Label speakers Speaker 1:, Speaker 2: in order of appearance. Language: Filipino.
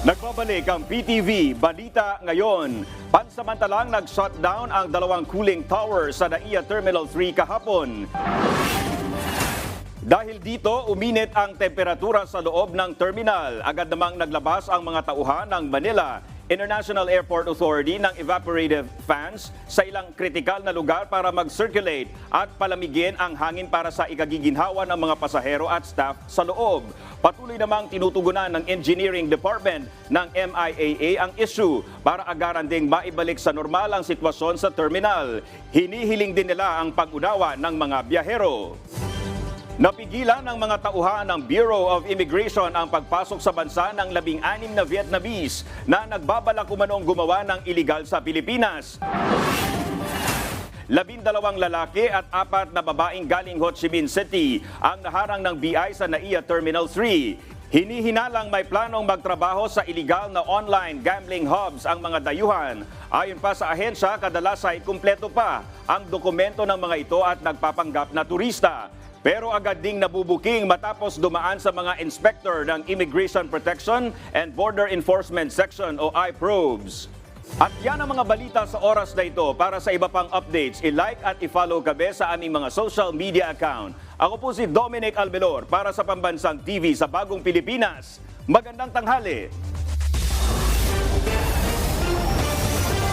Speaker 1: Nagbabalik ang PTV Balita ngayon. Pansamantalang nag-shutdown ang dalawang cooling tower sa NAIA Terminal 3 kahapon. Dahil dito, uminit ang temperatura sa loob ng terminal. Agad namang naglabas ang mga tauhan ng Manila International Airport Authority ng evaporative fans sa ilang kritikal na lugar para mag-circulate at palamigin ang hangin para sa ikagiginhawa ng mga pasahero at staff sa loob. Patuloy namang tinutugunan ng Engineering Department ng MIAA ang issue para agaran ding maibalik sa normal ang sitwasyon sa terminal. Hinihiling din nila ang pag-unawa ng mga biyahero. Napigilan ng mga tauhan ng Bureau of Immigration ang pagpasok sa bansa ng labing-anim na Vietnamese na nagbabalak umanong gumawa ng iligal sa Pilipinas. Labindalawang lalaki at apat na babaeng galing Ho Chi Minh City ang naharang ng BI sa NAIA Terminal 3. Hinihinalang may planong magtrabaho sa iligal na online gambling hubs ang mga dayuhan. Ayon pa sa ahensya, kadalas ay kumpleto pa ang dokumento ng mga ito at nagpapanggap na turista. Pero agad ding nabubuking matapos dumaan sa mga inspector ng Immigration Protection and Border Enforcement Section o IPROBes. At yan ang mga balita sa oras na ito. Para sa iba pang updates, i-like at i-follow kabe sa aming mga social media account. Ako po si Dominic Albelor para sa Pambansang TV sa Bagong Pilipinas. Magandang tanghali!